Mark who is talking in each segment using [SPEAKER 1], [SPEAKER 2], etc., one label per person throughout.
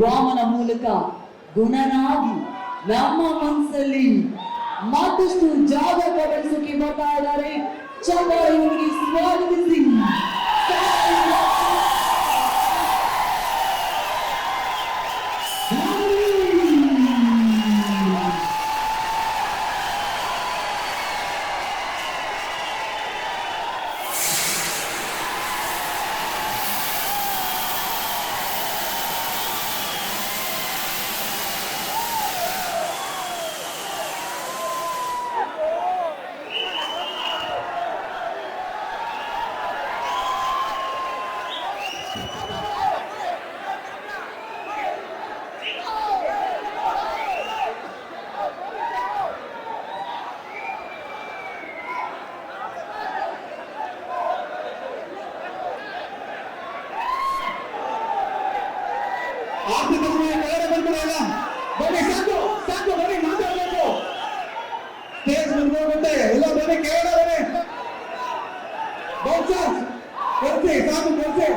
[SPEAKER 1] ವಾಮನ ಮೂಲಕ ಗುಣನಾಗಿ ನಮ್ಮ ಮನಸ್ಸಲ್ಲಿ ಮತ್ತಷ್ಟು ಜಾಗ ಬೆಳೆಸೋಕೆ ಬರ್ತಾ ಇದ್ದಾರೆ. ಚಂದ್ರ ಇವರಿಗೆ ಸ್ವಾಗತಿಸಿ.
[SPEAKER 2] আপনি তো কোনো কালার বলতে পারলাম বলে সাজো সাজো বলে মাথা বলব কেস বলব বলতে হলো বলে কেওড়া বলে বলছে বলছে সাজো বলছে।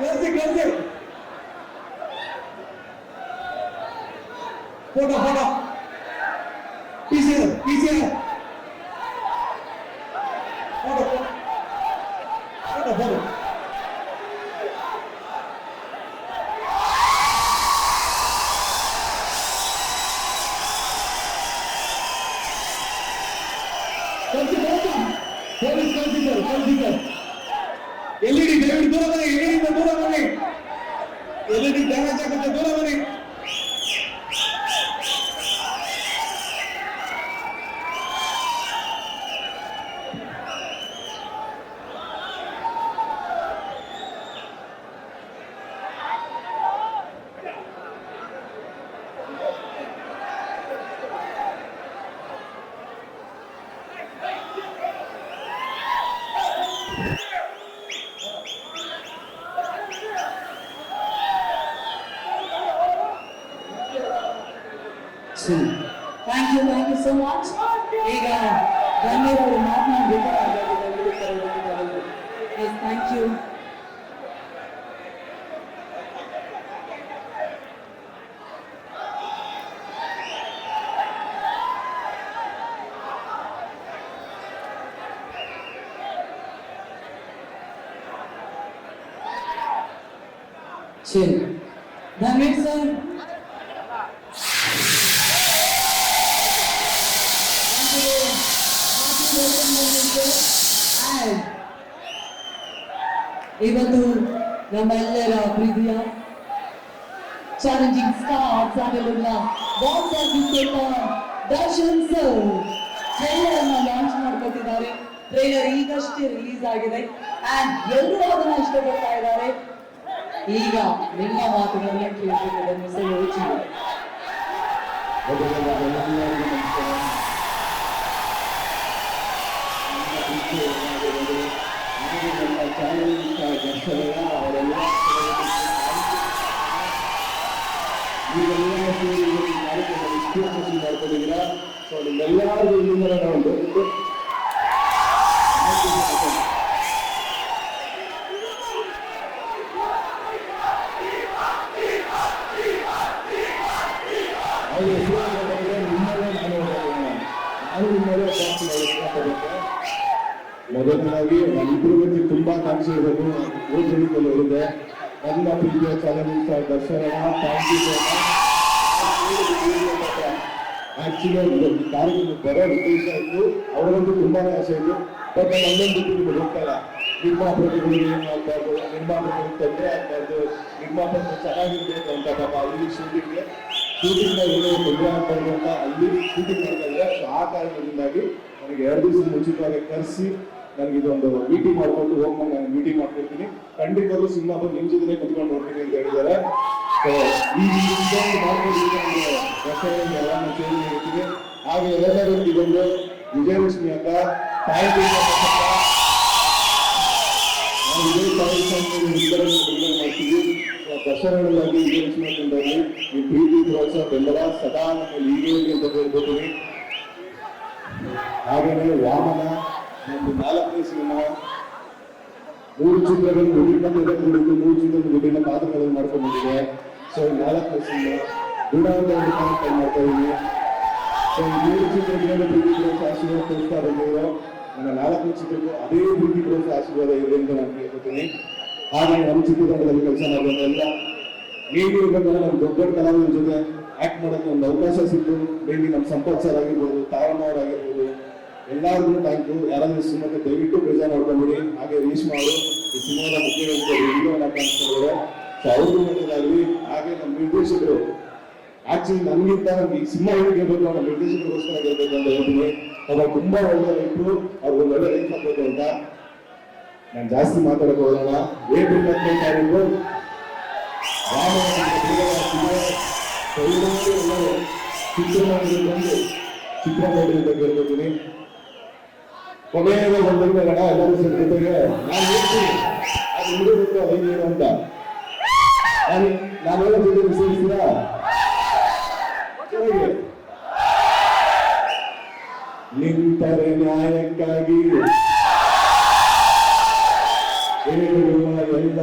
[SPEAKER 2] कैसे कैसे फ़ोटो फ़ोटो। पीछे पीछे फ़ोटो फ़ोटो फ़ोटो कंसी कंसी कंसी कंसी एलईडी దూరమని ఏది దూరమని ఎల్లుడి దేవజాగ్రత్త దూరమని ದೂರ ಬನ್ನಿ
[SPEAKER 1] thank you thank you so much ಈಗ ಧನ್ಯವಾದ ಮಾತನಾಡಬೇಕು ಎಸ್ ಥ್ಯಾಂಕ್ ಯು ಸರಿ ಧನ್ಯವಾದ ಸರ್ ಇವತ್ತು ನಮ್ಮೆಲ್ಲರ ಪ್ರೀತಿಯ ಚಾಲೆಂಜಿಂಗ್ ಸ್ಟಾರ್ ಚಾನೆಲ್ನ ಬಾಸ್ ಆಗಿದ್ದ ದರ್ಶನ್ ಸರ್ ಟ್ರೈಲರ್ ಅನ್ನ ಲಾಂಚ್ ಮಾಡ್ಕೊತಿದ್ದಾರೆ ಟ್ರೈಲರ್ ಈಗಷ್ಟೇ ರಿಲೀಸ್ ಆಗಿದೆ ಅಂಡ್ ಎಲ್ಲರೂ ಅದನ್ನ ಇಷ್ಟಪಡ್ತಾ ಇದ್ದಾರೆ ಈಗ ನಿಮ್ಮ ಮಾತುಗಳನ್ನ ಕೇಳಬೇಕು ಮಿಸ್ಟರ್
[SPEAKER 2] நடத்துகிறார் அது மேலே பார்த்து ಮೊದಲನೇದಾಗಿ ಬಗ್ಗೆ ತುಂಬಾ ಕಾಣಿಸಿ ಇರೋದು ಓದ್ರಿಗಳು ಇರುತ್ತೆ ನನ್ನ ಪ್ರೀತಿಯ ಚಾಲೆಂಜ್ ದರ್ಶನ. ಆಕ್ಚುಲಿ ಕಾರ್ಯಕ್ರಮ ಬರೋ ಉದ್ದೇಶ ಇತ್ತು. ಅವರೊಂದು ತುಂಬಾನೇ ಆಸೆ ಇತ್ತು. ಬಟ್ ನನ್ನೊಂದು ನಿಮ್ಗೆ ಗೊತ್ತಲ್ಲ ನಿರ್ಮಾಪಕರಿಗೆ ಆಗ್ಬಾರ್ದು? ನಿರ್ಮಾಪಕರಿಗೆ ತೊಂದರೆ ಆಗ್ಬಾರ್ದು? ನಿರ್ಮಾಪಕರು ಚೆನ್ನಾಗಿರ್ಬೇಕು ಅಂತ ಪಾಪ ಅಲ್ಲಿ ಶೂಟಿಂಗ್ಗೆ ಶೂಟಿಂಗ್ ಏನೋ ತೊಂದರೆ ಆಗ್ಬಾರ್ದು ಅಂತ ಅಲ್ಲಿ ಶೂಟಿಂಗ್ ಮಾಡ್ತಾ ಇದ್ದಾರೆ. ಆ ಕಾರಣದಿಂದಾಗಿ ನನಗೆ ಎರಡು ದಿವಸ ಮುಂಚಿತವಾಗಿ ಕರೆಸಿ ನನಗೆ ಇದೊಂದು ಮೀಟಿಂಗ್ ಮಾಡ್ಕೊಂಡು ಹೋಗಿ ನಾನು ಮೀಟಿಂಗ್ ಮಾಡ್ಕೊಳ್ತೀನಿ ಖಂಡಿತವಾಗ್ಲೂ ಸಿನಿಮಾ ಬಂದು ನಿಮ್ ಜೊತೆ ಕುತ್ಕೊಂಡು ಹೋಗ್ತೀನಿ ಅಂತ ಹೇಳಿದ್ದಾರೆ. ಹಾಗೆ ಎಲ್ಲರೂ ಇದೊಂದು ವಿಜಯಲಕ್ಷ್ಮಿ ಅಂತ ದಸರಾಗಳಲ್ಲಿ ವಿಜಯಲಕ್ಷ್ಮಿ ಅಂತ ಈ ಪ್ರೀತಿ ಪ್ರೋತ್ಸಾಹ ಬೆಂಬಲ ಸದಾ ನಮ್ಮಲ್ಲಿ ಇರಲಿ ಅಂತ ಹೇಳ್ಕೊತೀನಿ ಹಾಗೇನೆ ವಾಮನ ಒಂದು ನಾಲ್ಕನೇ ಸಿನಿಮಾ. ಮೂರು ಚಿತ್ರಗಳು ವಿಭಿನ್ನ ಕುರಿತು ಮೂರು ಚಿತ್ರಗಳು ವಿಭಿನ್ನ ಪಾತ್ರಗಳನ್ನು ಮಾಡ್ಕೊಂಡಿದೆ. ಸೊ ನಾಲ್ಕು ಸಿನಿಮಾ. ಕಾರ್ಯಕ್ರಮ ಮಾಡ್ತಾ ಸೊ ಮೂರು ಚಿತ್ರಗಳಿಗೆ ಪ್ರೀತಿ ಪ್ರೋತ್ಸಾಹ, ಆಶೀರ್ವಾದ ತೋರಿಸ್ತಾ ಬಂದಿರೋ ನನ್ನ ನಾಲ್ಕು ಚಿತ್ರಕ್ಕೂ ಅದೇ ಪ್ರೀತಿ ಪ್ರೋತ್ಸಾಹ, ಆಶೀರ್ವಾದ ಇದೆ ಅಂತ ನಾನು ಕೇಳ್ಕೊತೀನಿ. ಹಾಗೆ ನಮ್ಮ ಚಿತ್ರತಂಡದಲ್ಲಿ ಕೆಲಸ ಮಾಡೋದೆಲ್ಲ ನೀವು ಇರ್ಬೇಕಂದ್ರೆ ನಮ್ಮ ದೊಡ್ಡ ಕಲಾವಿದ ಜೊತೆ ಆಕ್ಟ್ ಮಾಡೋಕೆ ಒಂದು ಅವಕಾಶ ಸಿಕ್ತು ಮೇಬಿ ನಮ್ಮ ಸಂಪತ್ ಸರ್ ಆಗಿರ್ಬೋದು, ತಾರಮ್ಮ ಅವ್ರು ಆಗಿರ್ಬೋದು. ಎಲ್ಲರಿಗೂ ಥ್ಯಾಂಕ್ ಯು. ಯಾರಾದ್ರೂ ಸಿನಿಮಾಕ್ಕೆ ದಯವಿಟ್ಟು ಬೇಜಾರು ಮಾಡ್ಕೊಂಡ್ಬಿಡಿ ಹಾಗೆ ರೀಚ್ ಅವರು ಈ ಸಿನಿಮಾದ ಮುಖ್ಯ ಒಳ್ಳೇದಾಗಲಿ ಹಾಗೆ ನಮ್ಮ ನಿರ್ದೇಶಕರು. ಆಕ್ಚುಲಿ ನಮಗಿಂತ ಈ ಸಿನಿಮಾ ಹೇಗೆ ಗೆಲ್ಬೇಕು ನಮ್ಮ ನಿರ್ದೇಶಕರಿಗೋಸ್ಕರ ಗೆಲ್ಬೇಕು ಅಂತ ಹೇಳ್ತೀನಿ. ಅವ್ರು ತುಂಬಾ ಒಳ್ಳೆ ಇಟ್ಟು ಅವ್ರಿಗೆ ಒಳ್ಳೆ ಲೈಫ್ ಅಂತ. ನಾನು ಜಾಸ್ತಿ ಮಾತಾಡಕ್ ಹೋಗೋಣ. ಏಪ್ರಿಲ್ ಹತ್ತನೇ ತಾರೀಕು. ಚಿತ್ರಮಂದಿರ ಬಂದು ಚಿತ್ರಮಂದಿರ ಬಗ್ಗೆ ಕೊನೆಯ ಬಂದಾಗ ಎಲ್ಲರೂ ಸೇರಿ ಜೊತೆಗೆ ನಾನು ಹೇಳ್ತೀನಿ ಅದು ಅದೇನೇನು ಅಂತ ನಾನು ನಾನು ವಿಸರಿಸ್ತೀರಾ ನಿಂತರೆ ನ್ಯಾಯಕ್ಕಾಗಿ ಹೇಳುವ ಎಲ್ಲ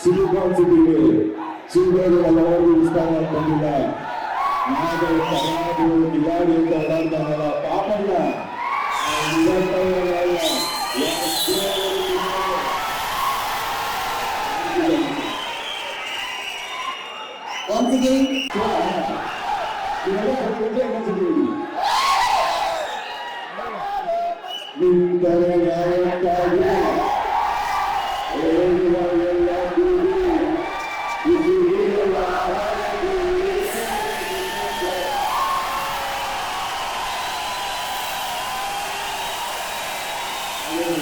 [SPEAKER 2] ಸಿಲಿಕಾನ್ ಸಿಟಿಗೆ ಚಿಲ್ಲರೆ ಹಲವಾರು ವಿಸ್ತಾರ ಬಂದಿಲ್ಲ ನಾಗರ ಕರ್ನಾಟಕ ಕಿಲಾಡಿ ಅಂತ ಓಡಾಡ್ತಾನಲ್ಲ ಪಾಪಣ್ಣ